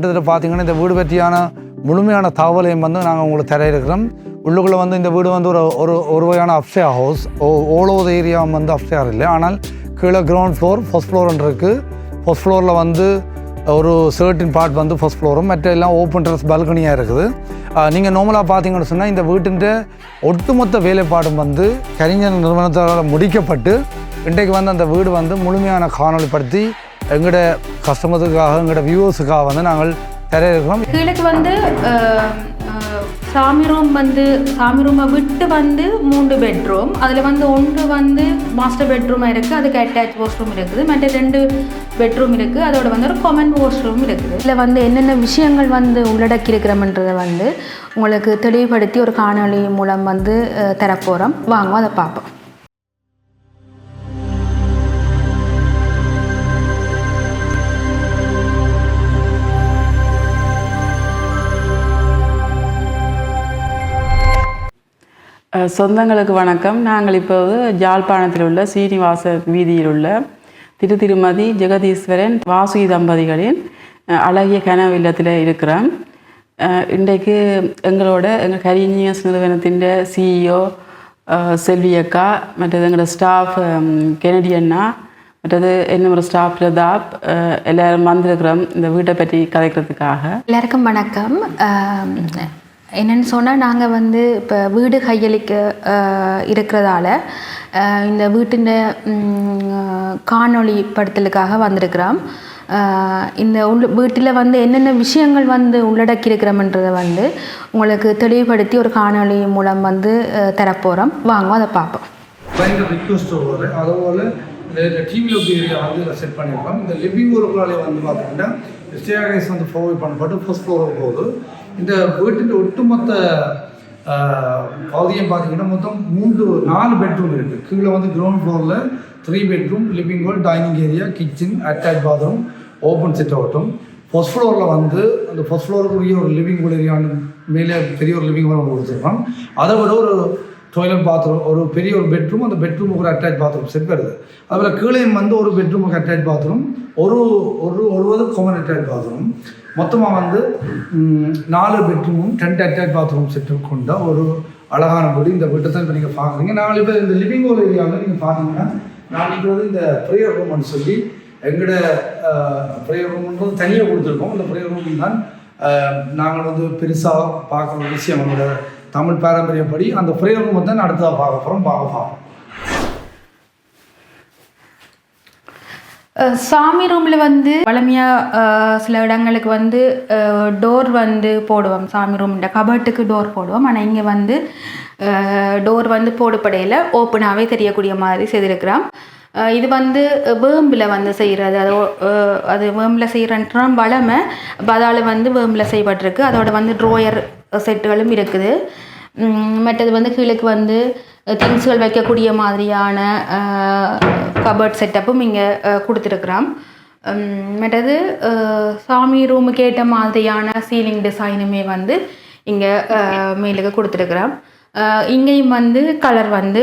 கிட்டத்தட்ட பார்த்தீங்கன்னா இந்த வீடு பற்றியான முழுமையான தகவலையும் வந்து நாங்கள் உங்களுக்கு தர இருக்கிறோம். உள்ளுக்குள்ளே வந்து இந்த வீடு வந்து ஒரு ஒரு ஒரு வகையான upstair house all over area வந்து அப்ஸ்டேர் இல்லை. ஆனால் கீழே கிரவுண்ட் ஃப்ளோர் ஃபர்ஸ்ட் ஃப்ளோர்னு இருக்குது ஃபஸ்ட் ஃப்ளோரில் வந்து ஒரு சர்டின் பார்ட் வந்து ஃபஸ்ட் ஃப்ளோரும் மற்ற எல்லாம் ஓப்பன் டெரஸ் பால்கனியாக இருக்குது. நீங்கள் நார்மலாக பார்த்தீங்கன்னு சொன்னால் இந்த வீட்டின் ஒட்டுமொத்த வேலைப்பாடும் வந்து கலைஞர் நிறுவனத்தால் முடிக்கப்பட்டு இன்றைக்கு வந்து அந்த வீடு வந்து முழுமையான காணொலிப்படுத்தி எங்களோட கஸ்டமருக்காக எங்களோட வியூவர்ஸுக்காக வந்து நாங்கள் தர இருக்கிறோம் கீழக்கு வந்து சாமி ரூம் வந்து சாமி ரூமை விட்டு வந்து மூன்று பெட்ரூம் அதில் வந்து ஒன்று வந்து மாஸ்டர் பெட்ரூமாக இருக்குது அதுக்கு அட்டாச் வாஷ்ரூம் இருக்குது. மற்ற ரெண்டு பெட்ரூம் இருக்குது அதோட வந்து ஒரு காமன் வாஷ்ரூம் இருக்குது. இதில் வந்து என்னென்ன விஷயங்கள் வந்து உள்ளடக்கி இருக்கிறோம்ன்றதை வந்து உங்களுக்கு தெளிவுபடுத்தி ஒரு காணொளி மூலம் வந்து தரப்போகிறோம் வாங்க அதை பார்ப்போம். சொந்தங்களுக்கு வணக்கம். நாங்கள் இப்போது ஜாழ்ப்பாணத்தில் உள்ள சீனிவாச வீதியில் உள்ள திரு திருமதி ஜெகதீஸ்வரன் வாசுகி தம்பதிகளின் அழகிய கனவு இல்லத்தில் இருக்கிறோம். இன்றைக்கு எங்களோட எங்கள் கரீனியஸ் நிறுவனத்தின் சிஇஓ செல்வி அக்கா மற்றது எங்களோட ஸ்டாஃப் கெனடி அண்ணா மற்றது என்னோட ஸ்டாஃப் பிரதாப் எல்லாரும் வந்திருக்கிறோம் இந்த வீட்டை பற்றி கதைக்கிறதுக்காக. எல்லாருக்கும் வணக்கம். என்னென்னு சொன்னால் நாங்கள் வந்து இப்போ வீடு கையளிக்க இருக்கிறதால இந்த வீட்டின் ம், காணொளி படுத்தலுக்காக வந்திருக்கிறோம். இந்த உள்ள வீட்டில் வந்து என்னென்ன விஷயங்கள் வந்து உள்ளடக்கியிருக்கிறோம்ன்றதை வந்து உங்களுக்கு தெளிவுபடுத்தி ஒரு காணொளி மூலம் வந்து தரப்போகிறோம் வாங்க அதை பார்ப்போம். கிளைண்ட் ரிக்வஸ்ட் அதுபோல் இந்த டிவி லுக் ஏரியா வந்து செட் பண்ணியிருக்கோம். இந்த லிவிங் ஒர்க்குனாலே வந்து பார்த்தீங்கன்னா ஸ்டேகேஸ் வந்து ப்ரொவைட் பண்ணப்பட்டு ஃபர்ஸ்ட் ஃப்ளோர் போகுது. இந்த வீட்டின் ஒட்டுமொத்த பகுதியும் பார்த்தீங்கன்னா மொத்தம் மூன்று நாலு பெட்ரூம் இருக்குது கீழே வந்து கிரவுண்ட் ஃப்ளோரில் three bedroom living hall dining area kitchen attach bathroom open set அவுட்டும் first ஃப்ளோரில் வந்து அந்த ஃபஸ்ட் ஃப்ளோருக்குரிய ஒரு லிவிங் ஹால் ஏரியான்னு மேலே பெரிய ஒரு லிவிங் ஹால் கொடுத்துருக்கோம். அதை விட ஒரு டொய்லெட் பாத்ரூம் ஒரு பெரிய ஒரு பெட்ரூம் அந்த பெட்ரூமுக்கு ஒரு அட்டாச் பாத்ரூம் செட் வருது. அதில் கீழே வந்து ஒரு பெட்ரூமுக்கு அட்டாச் பாத்ரூம் ஒரு ஒரு ஒரு காமன் அட்டாச் பாத்ரூம் மொத்தமாக வந்து நாலு பெட்ரூமும் ரெண்டு அட்டாச் பாத்ரூம் செட்டு கொண்ட ஒரு அழகான வீடு. இந்த வீட்டை தான் இப்போ நீங்கள் பார்க்குறீங்க. நாலு பேர் இந்த லிவிங் ஹால் ஏரியாவில் நீங்கள் பார்த்தீங்கன்னா நான் நிற்கிறது இந்த ப்ரேயர் ரூம்னு சொல்லி எங்களோட ப்ரேயர் ரூம்ன்றது தனியாக கொடுத்துருக்கோம். இந்த ப்ரேயர் ரூம் தான் நாங்கள் வந்து பெருசாக பார்க்குற ஒரு விஷயம். நம்மளோட தமிழ் பாரம்பரியப்படி அந்த ப்ரேயர் ரூமை தான் அடுத்ததாக பார்க்க போகிறோம் பார்க்க போகிறோம் சாமி ரூமில் வந்து வளமையாக சில இடங்களுக்கு வந்து டோர் வந்து போடுவோம். சாமி ரூம்ல கபட்டுக்கு டோர் போடுவோம். ஆனால் இங்கே வந்து டோர் வந்து போடுப்படையில் ஓப்பனாகவே தெரியக்கூடிய மாதிரி செய்திருக்கிறோம். இது வந்து வேம்பில் வந்து செய்கிறது அது அது வேம்பில் செய்கிறன்ற வளமை அதால் வந்து வேம்பில் செய்யப்பட்டிருக்கு. அதோட வந்து ட்ரோயர் செட்டுகளும் இருக்குது. மற்றது வந்து கீழக்கு வந்து திங்ஸ்கள் வைக்கக்கூடிய மாதிரியான கபர்ட் செட்டப்பும் இங்கே கொடுத்துருக்குறோம். மற்றது சாமி ரூமுக்கு ஏற்ற மாதிரியான சீலிங் டிசைனுமே வந்து இங்கே மேலுக்கு கொடுத்துருக்குறோம். இங்கேயும் வந்து கலர் வந்து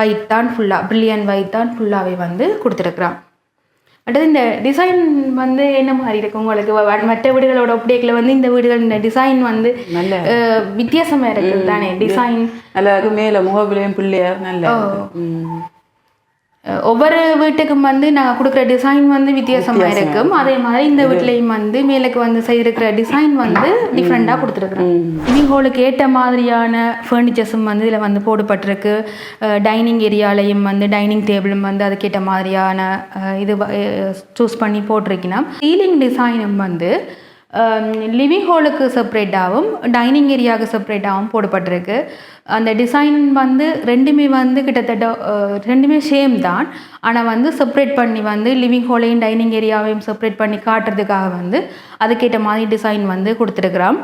ஒயிட் தான் ஃபுல்லாக பிரில்லியன் ஒயிட் தான் ஃபுல்லாகவே வந்து கொடுத்துருக்குறான் அடுத்தது இந்த டிசைன் வந்து என்ன மாதிரி இருக்கு உங்களுக்கு? மற்ற வீடுகளோட ஒப்படைக்கில் வந்து இந்த வீடுகள் இந்த டிசைன் வந்து நல்ல. வித்தியாசமா இருக்குது தானே? டிசைன் நல்லா மேலே முகப்பிலையும் பிள்ளையார் நல்லா. ஒவ்வொரு வீட்டுக்கும் வந்து நாங்கள் கொடுக்குற டிசைன் வந்து வித்தியாசமா இருக்கும். அதே மாதிரி இந்த வீட்லேயும் வந்து மேலுக்கு வந்து செய்திருக்கிற டிசைன் வந்து டிஃப்ரெண்ட்டாக கொடுத்துருக்குறோம். லிவிங் ஹாலுக்கு ஏற்ற மாதிரியான ஃபர்னிச்சர்ஸும் வந்து இதில் வந்து போடப்பட்டிருக்கு. டைனிங் ஏரியாலையும் வந்து டைனிங் டேபிளும் வந்து அதுக்கேற்ற மாதிரியான இது சூஸ் பண்ணி போட்டிருக்கணும். சீலிங் டிசைனும் வந்து லிவிங் ஹாலுக்கு செப்பரேட்டாகவும் டைனிங் ஏரியாவுக்கு செப்பரேட்டாகவும் போடப்பட்டிருக்கு. அந்த டிசைன் வந்து ரெண்டுமே வந்து கிட்டத்தட்ட uh, ரெண்டுமே சேம் தான். ஆனால் வந்து செப்பரேட் பண்ணி வந்து லிவிங் ஹாலையும் டைனிங் ஏரியாவையும் செப்பரேட் பண்ணி காட்டுறதுக்காக வந்து அதுக்கேற்ற மாதிரி டிசைன் வந்து கொடுத்துருக்குறோம்.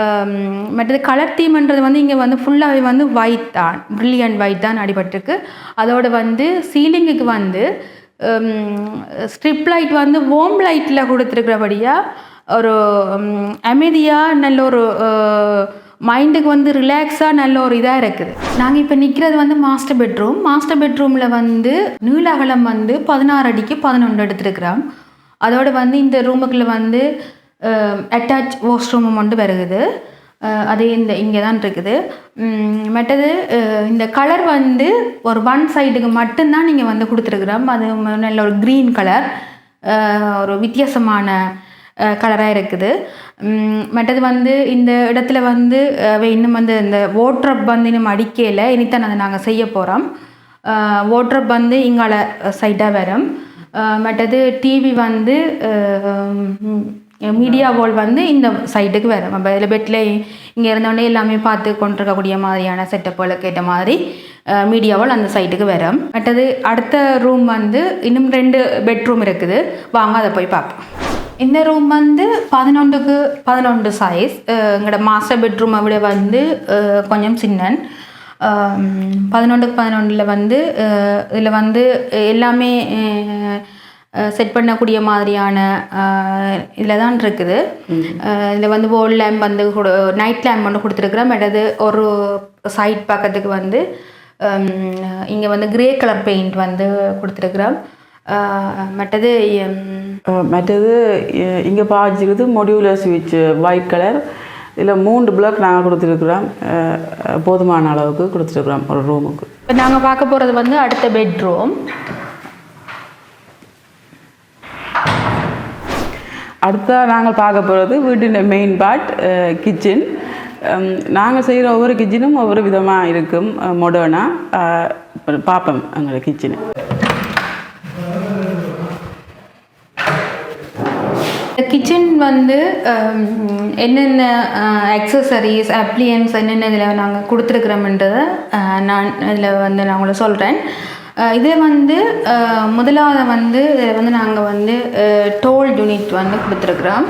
Um, மற்றது கலர் தீம்ன்றது வந்து இங்கே வந்து ஃபுல்லாகவே வந்து ஒயிட் தான். பிரில்லியன் ஒயிட் தான் அடிபட்டிருக்கு. அதோடு வந்து சீலிங்குக்கு வந்து um, ஸ்ட்ரிப் லைட் வந்து ஓம் லைட்டில் கொடுத்துருக்கிறபடியாக ஒரு அமைதியாக நல்ல ஒரு மைண்டுக்கு வந்து ரிலாக்ஸாக நல்ல ஒரு இதாக இருக்குது. நாங்கள் இப்போ நிற்கிறது வந்து மாஸ்டர் பெட்ரூம் மாஸ்டர் பெட்ரூமில் வந்து நீள அகலம் வந்து பதினாறு அடிக்கு பதினொன்று எடுத்துருக்குறோம். அதோடு வந்து இந்த ரூமுக்குள்ளே வந்து அட்டாச் வாஷ்ரூமும் வந்து வருகுது அது இந்த இங்கே தான் இருக்குது மற்றது இந்த கலர் வந்து ஒரு ஒன் சைடுக்கு மட்டும்தான் நீங்கள் வந்து கொடுத்துருக்குறோம். அது நல்ல ஒரு க்ரீன் கலர் ஒரு வித்தியாசமான கலராக இருக்குது. மற்றது வந்து இந்த இடத்துல வந்து இன்னும் வந்து இந்த ஓட்ரப் வந்து இன்னும் அடிக்கையில் இனித்தான் அதை நாங்கள் செய்ய போகிறோம் ஓட்ரப் வந்து இங்கால சைடாக வரும். மற்றது டிவி வந்து மீடியா வால் வந்து இந்த சைடுக்கு வரும். அப்போ இதில் பெட்டில் இங்கே இருந்தோடனே எல்லாமே பார்த்து கொண்டிருக்கக்கூடிய மாதிரியான செட்டப்புகளுக்கு ஏற்ற மாதிரி மீடியா வால் அந்த சைட்டுக்கு வரும். மற்றது அடுத்த ரூம் வந்து இன்னும் ரெண்டு பெட்ரூம் இருக்குது. வாங்க அதை போய் பார்ப்போம். இந்த ரூம் வந்து பதினொன்றுக்கு பதினொன்று சைஸ் எங்களோட மாஸ்டர் பெட்ரூமை விட வந்து கொஞ்சம் சின்னன் பதினொன்றுக்கு பதினொன்றில் வந்து இதில் வந்து எல்லாமே செட் பண்ணக்கூடிய மாதிரியான இதில் தான் இருக்குது இதில் வந்து வோல் லேம்ப் வந்து நைட் லேம்ப் ஒன்று கொடுத்துருக்குறோம் மற்றது ஒரு சைட் பக்கத்துக்கு வந்து இங்கே வந்து கிரே கலர் பெயிண்ட் வந்து கொடுத்துருக்குறோம் மற்றது மற்றது இங்கே பாய்ச்சிக்கிறது மொடியூலர் ஸ்விட்ச் ஒயிட் கலர் இதில் மூன்று பிளாக் நாங்கள் கொடுத்துருக்குறோம். போதுமான அளவுக்கு கொடுத்துருக்குறோம் ஒரு ரூமுக்கு இப்போ நாங்கள் பார்க்க போகிறது வந்து அடுத்த பெட்ரூம் அடுத்த நாங்கள் பார்க்க போகிறது வீட்டின் மெயின் பார்ட் கிச்சன் நாங்கள் செய்கிற ஒவ்வொரு கிச்சனும் ஒவ்வொரு விதமாக இருக்கும் மாடர்னாக பார்ப்போம் எங்களோட கிச்சனு கிச்சன் வந்து என்னென்ன அக்சசரிஸ் அப்ளியன்ஸ் என்னென்ன இதில் நாங்கள் கொடுத்துருக்குறோம்ன்றதை நான் இதில் வந்து நான் உங்களை சொல்கிறேன் இதே வந்து முதலாவது வந்து இதில் வந்து நாங்கள் வந்து டோல் யூனிட் வந்து கொடுத்துருக்குறோம்.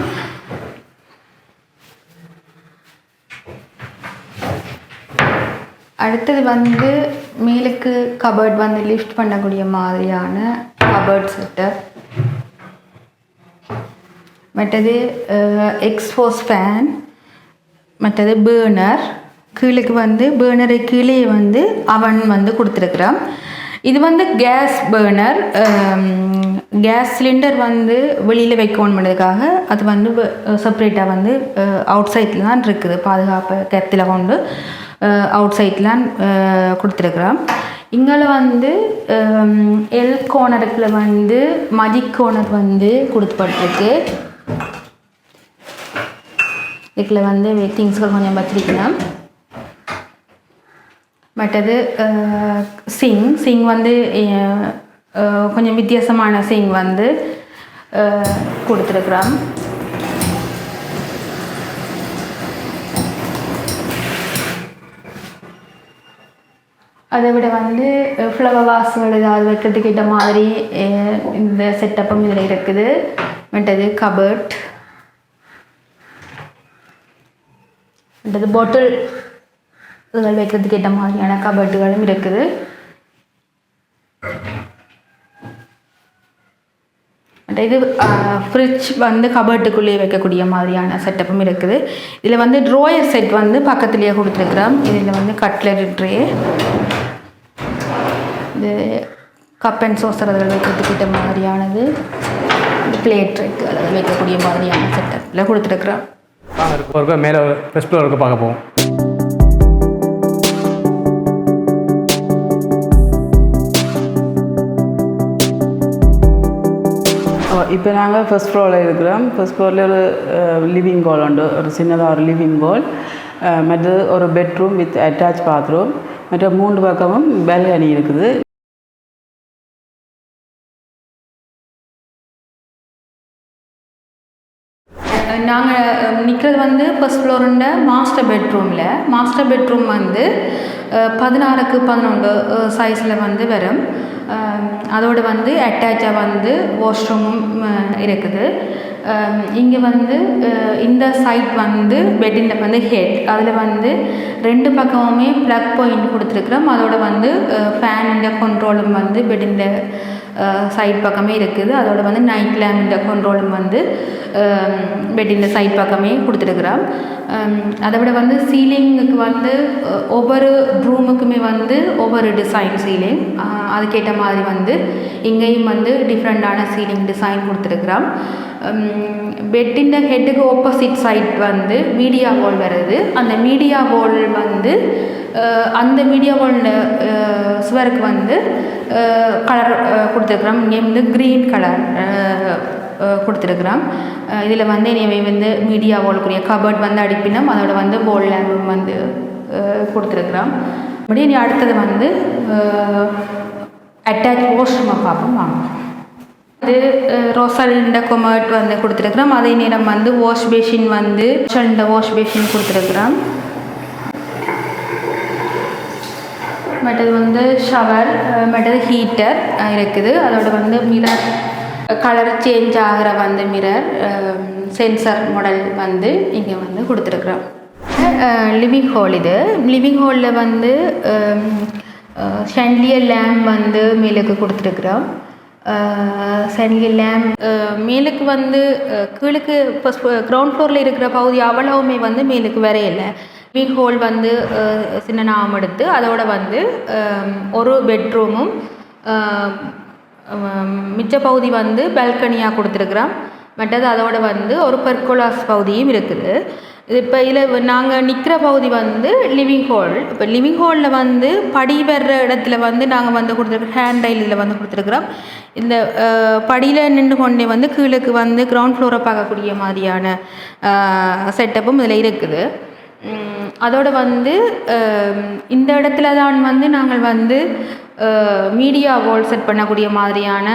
அடுத்தது வந்து மேலுக்கு கபர்ட் வந்து லிஃப்ட் பண்ணக்கூடிய மாதிரியான கபர்ட் செட்டப் மற்றது எக்ஸ்போஸ் ஃபேன் மற்றது பேர்னர் கீழுக்கு வந்து பேர்னரை கீழே வந்து அவன் வந்து கொடுத்துருக்குறான் இது வந்து கேஸ் பேர்னர் கேஸ் சிலிண்டர் வந்து வெளியில் வைக்கணும் பண்ணுறதுக்காக அது வந்து செப்பரேட்டாக வந்து அவுட் சைடில் தான் இருக்குது. பாதுகாப்பு கருத்தில் கொண்டு அவுட் சைட்லாம் கொடுத்துருக்குறோம். இங்கே வந்து எல் கோனருக்குள்ள வந்து மஜிக் கோனர் வந்து கொடுத்துப்பட்டிருக்கு இதுக்குள்ள வந்து திங்ஸ்கள் கொஞ்சம் வச்சிருக்கணும் மற்றது சிங் சிங் வந்து கொஞ்சம் வித்தியாசமான சிங் வந்து கொடுத்துருக்குறான். அதை விட வந்து ஃப்ளவர் வாஸ்கள் ஏதாவது வைக்கிறதுக்கு ஏற்ற மாதிரி இந்த செட்டப்பும் இதில் இருக்குது. மற்றது கபர்ட் மற்றது பாட்டில் இதுகள் வைக்கிறதுக்கு ஏற்ற மாதிரியான கபர்ட்டுகளும் இருக்குது. இது ஃப்ரிட்ஜ் வந்து கபர்ட்டுக்குள்ளேயே வைக்கக்கூடிய மாதிரியான செட்டப்பும் இருக்குது. இதில் வந்து ட்ரோயர் செட் வந்து பக்கத்துலேயே கொடுத்துருக்குறோம். இதில் வந்து கட்லரி ட்ரே இது கப் அண்ட் சோசர் அதில் வைக்கிறதுக்கு ஏற்ற மாதிரியானது பிளேட் இருக்கு. அதில் வைக்கக்கூடிய மாதிரியான செட்டப்பில் கொடுத்துருக்குறோம். இருக்கு மேலே ஃபஸ்ட் ஃப்ளோருக்கு பார்க்க போவோம். இப்போ நாங்கள் ஃபர்ஸ்ட் ஃப்ளோரில் இருக்கிறோம். ஃபர்ஸ்ட் ஃப்ளோரில் ஒரு லிவிங் ஹால் உண்டு. ஒரு சின்னதாக ஒரு லிவிங் ஹால் மற்றது ஒரு பெட்ரூம் வித் அட்டாச் பாத்ரூம் மற்ற மூன்று பக்கமும் பால்கனி இருக்குது. நாங்கள் நிற்கிறது வந்து ஃபஸ்ட் ஃப்ளோருண்ட மாஸ்டர் பெட்ரூமில் மாஸ்டர் பெட்ரூம் வந்து பதினாறுக்கு பதினொன்று சைஸில் வந்து வரும். அதோடு வந்து அட்டாச்சாக வந்து வாஷ்ரூமும் இருக்குது. இங்கே வந்து இந்த சைட் வந்து பெட்டின் வந்து ஹெட் அதில் வந்து ரெண்டு பக்கமுமே ப்ளக் பாயிண்ட் கொடுத்துருக்குறோம். அதோட வந்து ஃபேனில் கண்ட்ரோலும் வந்து பெட்டில் சைட் பக்கமே இருக்குது. அதோட வந்து நைட் லேம்பிൻ്റെ கண்ட்ரோலும் வந்து பெட்டின் சைட் பக்கமே கொடுத்துருக்குறான் அதை விட வந்து சீலிங்குக்கு வந்து ஒவ்வொரு ரூமுக்குமே வந்து ஒவ்வொரு டிசைன் சீலிங் அதுக்கேற்ற மாதிரி வந்து இங்கேயும் வந்து டிஃப்ரெண்ட்டான சீலிங் டிசைன் கொடுத்துருக்குறான் பெட்டின் ஹெட்டுக்கு ஆப்போசிட் சைட் வந்து மீடியா வால் வருது அந்த மீடியா வால் வந்து அந்த மீடியா வால் சுவருக்கு வந்து கலர் கொடுத்துருக்குறோம் இங்கே வந்து க்ரீன் கலர் கொடுத்துருக்குறோம் இதில் வந்து இனிமே வந்து மீடியா வாலுக்குரிய கபர்ட் வந்து அடிப்பினோம் அதோட வந்து போல் லேம்பும் வந்து கொடுத்துருக்குறோம் அப்படியே இனி அடுத்தது வந்து அட்டாச் வாஷ்ரூமை பார்ப்போம் வாங்க இது ரோசல்ட கொமர்ட் வந்து கொடுத்துருக்குறோம். அதே நேரம் வந்து வாஷ் பேஷின் வந்து சண்ட வாஷ் பேஷின் கொடுத்துருக்குறோம். மற்றது வந்து ஷவர் மற்றது ஹீட்டர் இருக்குது. அதோட வந்து மிரர் கலர் சேஞ்ச் ஆகிற வந்து மிரர் சென்சர் மாடல் வந்து இங்கே வந்து கொடுத்துருக்குறோம். லிவிங் ஹால் இது. லிவிங் ஹாலில் வந்து ஷன்லியர் லேம்ப் வந்து மேலுக்கு கொடுத்துருக்குறோம். சனி லேம் மேலுக்கு வந்து கீழுக்கு இப்போ கிரவுண்ட் ஃப்ளோரில் இருக்கிற பகுதி அவ்வளவுமே வந்து மேலுக்கு வரையில வீக் ஹோல் வந்து சின்ன நாம் எடுத்து அதோட வந்து ஒரு பெட்ரூமும் மிச்ச பகுதி வந்து பால்கனியாக கொடுத்துருக்குறோம். மற்றது அதோட வந்து ஒரு பெர்கோலாஸ் பகுதியும் இருக்குது. இப்போ இதில் நாங்கள் நிற்கிற பகுதி வந்து லிவிங் ஹால் இப்போ லிவிங் ஹாலில் வந்து படி வர்ற இடத்துல வந்து நாங்கள் வந்து கொடுத்துருக்கோம் ஹேண்ட் டைல் இதில் வந்து கொடுத்துருக்குறோம். இந்த படியில் நின்று கொண்டே வந்து கீழுக்கு வந்து கிரவுண்ட் ஃப்ளோரை பார்க்கக்கூடிய மாதிரியான செட்டப்பும் இதில் இருக்குது. அதோடு வந்து இந்த இடத்துல தான் வந்து நாங்கள் வந்து மீடியா வால் செட் பண்ணக்கூடிய மாதிரியான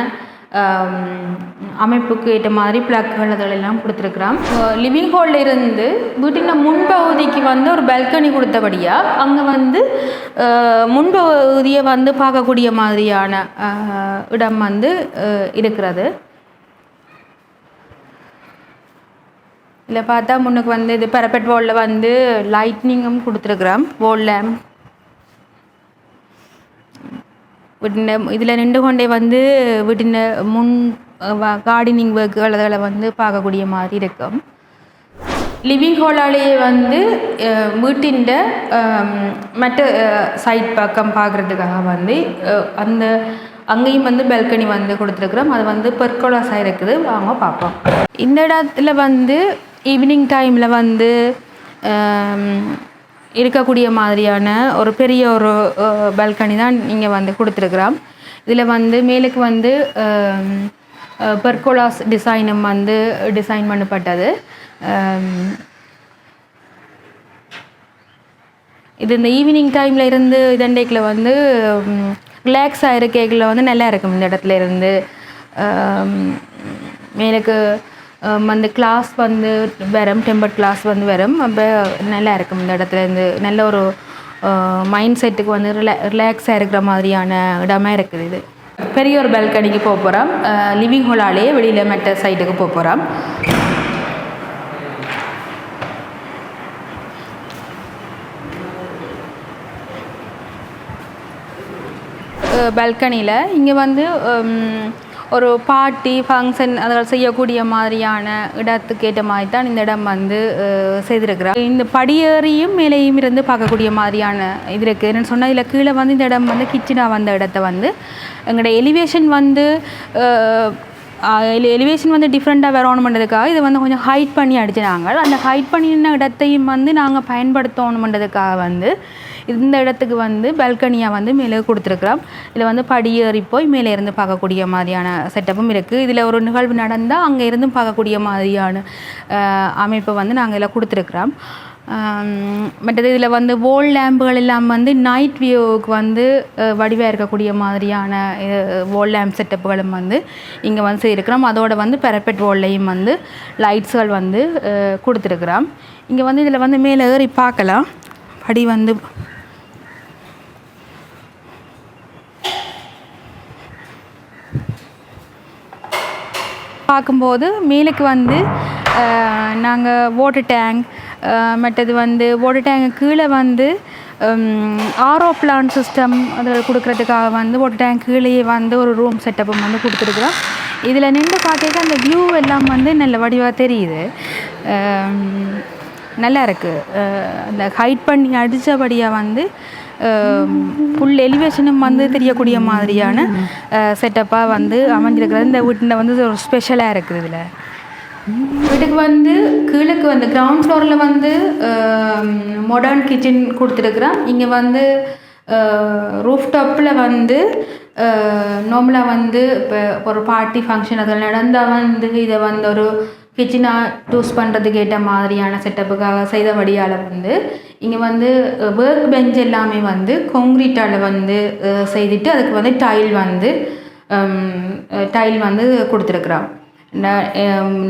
அமைப்புக்கு ஏற்ற மாதிரி பிளக்குகள் அதெல்லாம் கொடுத்துருக்குறோம் லிவிங் ஹாலில் இருந்து வீட்டின் முன்பகுதிக்கு வந்து ஒரு பெல்கனி கொடுத்தபடியாக அங்கே வந்து முன்பகுதியை வந்து பார்க்கக்கூடிய மாதிரியான இடம் வந்து இருக்கிறது. இதில் பார்த்தா முன்னுக்கு வந்து இது பெரப்பெட் வாலில் வந்து லைட்னிங்கும் கொடுத்துருக்குறோம் வால் லேம்ப் இதில் நின்று கொண்டே வந்து வீட்டின முன் கார்டனிங் ஒர்க்குகள் அதில் வந்து பார்க்கக்கூடிய மாதிரி இருக்கும். லிவிங் ஹாலாலேயே வந்து வீட்டின் மற்ற சைட் பக்கம் பார்க்குறதுக்காக வந்து அந்த அங்கேயும் வந்து பெல்கனி வந்து கொடுத்துருக்குறோம். அது வந்து பெர்கோலாஸாக இருக்குது. வாங்க பார்ப்போம். இந்த இடத்துல வந்து ஈவினிங் டைமில் வந்து இருக்கக்கூடிய மாதிரியான ஒரு பெரிய ஒரு பால்கனி தான் இங்கே வந்து கொடுத்துருக்குறோம். இதில் வந்து மேலுக்கு வந்து பெர்கோலாஸ் டிசைனும் வந்து டிசைன் பண்ணப்பட்டது. இது இந்த ஈவினிங் டைமில் இருந்து இதண்டைக்கில் வந்து ரிலாக்ஸ் ஆகிற கேக்கில் வந்து நல்லா இருக்கும் இந்த இடத்துல இருந்து. மேலுக்கு அந்த கிளாஸ் வந்து வரும் டெம்பர் கிளாஸ் வந்து வரும். அப்போ நல்லா இருக்கும் இந்த இடத்துல இருந்து. நல்ல ஒரு மைண்ட் செட்டுக்கு வந்து ரிலா ரிலாக்ஸாக இருக்கிற மாதிரியான இடமா இருக்குது இது. பெரிய ஒரு பால்கனிக்கு போக போகிறோம் லிவிங் ஹாலாலேயே வெளியில் மற்ற சைட்டுக்கு போக போகிறோம் பால்கனியில் இங்கே வந்து ஒரு பார்ட்டி ஃபங்க்ஷன் அதில் செய்யக்கூடிய மாதிரியான இடத்துக்கு ஏற்ற மாதிரி தான் இந்த இடம் வந்து செய்திருக்கிறார். இந்த படியேறியும் மேலேயும் இருந்து பார்க்கக்கூடிய மாதிரியான இது இருக்குது என்னென்னு சொன்னால் இதில் கீழே வந்து இந்த இடம் வந்து கிச்சனாக வந்த இடத்த வந்து எங்களோட எலிவேஷன் வந்து எலிவேஷன் வந்து டிஃப்ரெண்ட்டாக வரணுமென்றதுக்காக இதை வந்து கொஞ்சம் ஹைட் பண்ணி அடிச்சினாங்க அந்த ஹைட் பண்ணின இடத்தையும் வந்து நாங்கள் பயன்படுத்தணுமென்றதுக்காக வந்து இந்த இடத்துக்கு வந்து பல்கனியாக வந்து மேலே கொடுத்துருக்குறோம் இதில் வந்து படியேறி போய் மேலே இருந்து பார்க்கக்கூடிய மாதிரியான செட்டப்பும் இருக்குது இதில் ஒரு நிகழ்வு நடந்தால் அங்கே இருந்தும் பார்க்கக்கூடிய மாதிரியான அமைப்பை வந்து நாங்கள் இதில் கொடுத்துருக்குறோம். மற்றது இதில் வந்து வோல் லேம்புகள் எல்லாம் வந்து நைட் வியூவுக்கு வந்து வடிவாக இருக்கக்கூடிய மாதிரியான வோல் லேம்ப் செட்டப்புகளும் வந்து இங்கே வந்து செய்திருக்கிறோம். அதோட வந்து பெரப்பெட் வோல்லையும் வந்து லைட்ஸ்கள் வந்து கொடுத்துருக்குறோம். இங்கே வந்து இதில் வந்து மேலே ஏறி பார்க்கலாம். படி வந்து பார்க்கும்போது மேலுக்கு வந்து நாங்கள் வாட்டர் டேங்க் மற்றது வந்து வாட்டர் டேங்க் கீழே வந்து ஆரோ பிளான் சிஸ்டம் அதில் கொடுக்குறதுக்காக வந்து வாட்டர் டேங்க் கீழேயே வந்து ஒரு ரூம் செட்டப்பும் வந்து கொடுத்துருக்குறோம். இதில் நின்று பார்க்க அந்த வியூ எல்லாம் வந்து நல்ல வடிவாக தெரியுது. நல்லா இருக்குது அந்த ஹைட் பண்ணி அடித்தபடியாக வந்து ஃபுல் எலிவேஷனும் வந்து தெரியக்கூடிய மாதிரியான செட்டப்பாக வந்து அமைஞ்சிருக்கிறது. இந்த வீட்டில் வந்து ஒரு ஸ்பெஷலாக இருக்குது இதில். வீட்டுக்கு வந்து கீழுக்கு வந்து கிரவுண்ட் ஃப்ளோரில் வந்து மாடர்ன் கிச்சன் கொடுத்துருக்குறோம் இங்கே வந்து ரூஃப் டாப்பில் வந்து நார்மலாக வந்து இப்போ ஒரு பார்ட்டி ஃபங்க்ஷன் அதில் நடந்தால் வந்து இதை வந்து ஒரு கிச்சனாக சூஸ் பண்ணுறதுக்கு ஏற்ற மாதிரியான செட்டப்புக்காக செய்தபடியால் வந்து இங்கே வந்து ஒர்க் பெஞ்ச் எல்லாமே வந்து காங்க்ரீட்டால் வந்து செய்துட்டு அதுக்கு வந்து டைல் வந்து டைல் வந்து கொடுத்துருக்குறோம்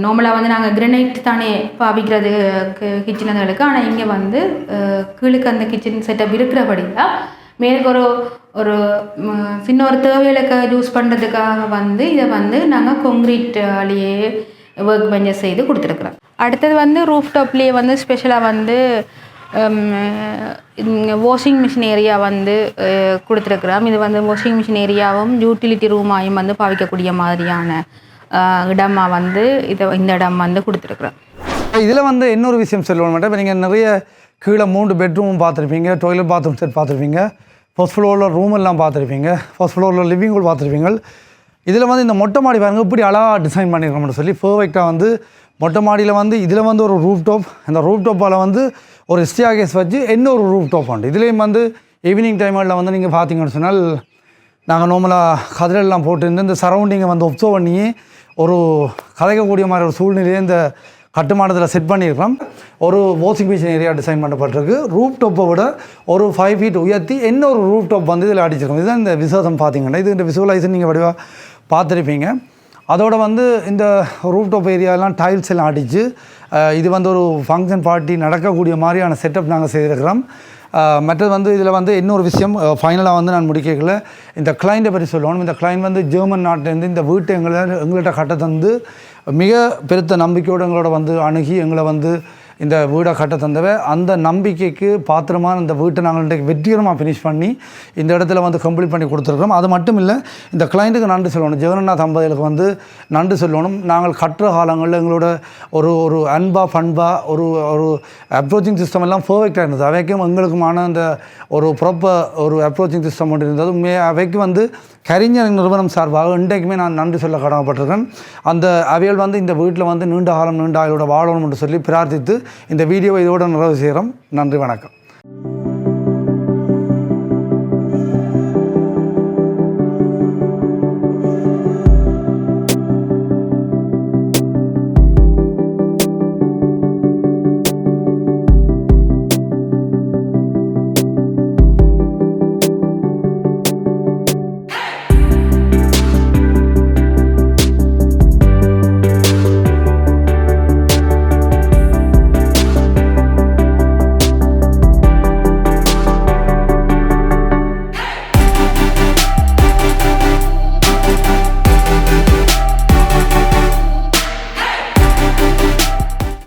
நார்மலாக வந்து நாங்கள் கிரனைட் தானே பாவிக்கிறது கிச்சனுங்களுக்கு ஆனால் இங்கே வந்து கீழுக்கு அந்த கிச்சன் செட்டப் இருக்கிறபடியா மேலுக்கு ஒரு ஒரு சின்ன ஒரு தேவைகளுக்காக யூஸ் பண்ணுறதுக்காக வந்து இதை வந்து நாங்கள் கொங்க்ரீட்லேயே ஒர்க் பெஞ்சஸ் செய்து கொடுத்துருக்குறேன் அடுத்தது வந்து ரூஃப் டாப்லேயே வந்து ஸ்பெஷலாக வந்து வாஷிங் மிஷின் ஏரியா வந்து கொடுத்துருக்குறேன் கொடுத்துருக்குறோம் இது வந்து வாஷிங் மிஷின் ஏரியாவும் யூட்டிலிட்டி ரூமாயும் வந்து பாவிக்கக்கூடிய மாதிரியான இடமாக வந்து இதை இந்த இடம் வந்து கொடுத்துருக்குறோம் இதில் வந்து இன்னொரு விஷயம் சொல்லணும் இப்போ நீங்கள் நிறைய கீழே மூன்று பெட்ரூமும் பார்த்துருப்பீங்க. டாய்லெட் பாத்ரூம் செட் பார்த்துருப்பீங்க. ஃபஸ்ட் ஃப்ளோரில் ரூம் எல்லாம் பார்த்துருப்பீங்க. ஃபஸ்ட் ஃப்ளோரில் லிவிங் ஹால் பார்த்துருப்பீங்க. இதில் வந்து இந்த மொட்டை மாடி பாருங்க இப்படி அழகாக டிசைன் பண்ணியிருக்கோம்னு சொல்லி பர்ஃபெக்டாக வந்து மொட்டை மாடியில் வந்து இதில் வந்து ஒரு ரூப் டாப் அந்த ரூப் டாப்பால் வந்து ஒரு ஸ்டியாகேஸ் வச்சு இன்னொரு ரூப் டாப் உண்டு. இதுலேயும் வந்து ஈவினிங் டைமில் வந்து நீங்கள் பார்த்தீங்கன்னு சொன்னால் நாங்கள் நார்மலாக கதிரெல்லாம் போட்டுருந்து இந்த சரௌண்டிங்கை வந்து ஒப்சர்வ் பண்ணி ஒரு கதைக்கக்கூடிய மாதிரி ஒரு சூழ்நிலையை இந்த கட்டுமானத்தில் செட் பண்ணியிருக்கோம் ஒரு வாஷிங் மிஷின் ஏரியா டிசைன் பண்ணப்பட்டிருக்கு. ரூப் டாப்பை விட ஒரு ஃபைவ் ஃபீட் உயர்த்தி இன்னொரு ரூப் டாப் வந்து இதில் அடிச்சிருக்கோம். இதுதான் இந்த விசேஷம் பார்த்தீங்கன்னா இது இந்த விசுவலைசன் நீங்கள் வடிவாக பார்த்துருப்பீங்க. அதோடு வந்து இந்த ரூப் டாப் ஏரியாலாம் டைல்ஸ் எல்லாம் அடித்து இது வந்து ஒரு ஃபங்க்ஷன் பார்ட்டி நடக்கக்கூடிய மாதிரியான செட்டப் நாங்கள் செய்திருக்கிறோம். மற்றது வந்து இதில் வந்து இன்னொரு விஷயம் ஃபைனலாக வந்து நான் முடிக்கல இந்த கிளைண்ட்டை பற்றி சொல்லணும். இந்த கிளைண்ட் வந்து ஜெர்மன் நாட்டிலேருந்து இந்த வீட்டை எங்களை எங்கள்கிட்ட கட்ட தந்து மிக பெருத்த நம்பிக்கையோடு எங்களோட வந்து அணுகி எங்களை வந்து இந்த வீடை கட்ட தந்தவை அந்த நம்பிக்கைக்கு பாத்திரமான இந்த வீட்டை நாங்கள் இன்றைக்கு வெற்றிகரமாக ஃபினிஷ் பண்ணி இந்த இடத்துல வந்து கம்ப்ளீட் பண்ணி கொடுத்துருக்கோம் அது மட்டும் இல்லை இந்த கிளைண்ட்டுக்கு நன்றி சொல்லணும். ஜெகநாத் தம்பதிகளுக்கு வந்து நன்றி சொல்லணும். நாங்கள் கட்டுற காலங்களில் எங்களோட ஒரு ஒரு அன்பாக ஃபண்பாக ஒரு ஒரு அப்ரோச்சிங் சிஸ்டம் எல்லாம் பர்ஃபெக்டாக இருந்தது. அவைக்கும் எங்களுக்குமான அந்த ஒரு ப்ராப்பர் ஒரு அப்ரோச்சிங் சிஸ்டம் ஒன்று இருந்தது. மே அவைக்கு வந்து கரிஞர் நிறுவனம் சார்பாக இன்றைக்குமே நான் நன்றி சொல்ல கடமைப்பட்டிருக்கேன் அந்த அவைகள் வந்து இந்த வீட்டில் வந்து நீண்ட காலம் நீண்ட ஆயுளோட வாழணும் என்று சொல்லி பிரார்த்தித்து இந்த வீடியோவை இதோட நிறைவு செய்கிறோம். நன்றி வணக்கம்.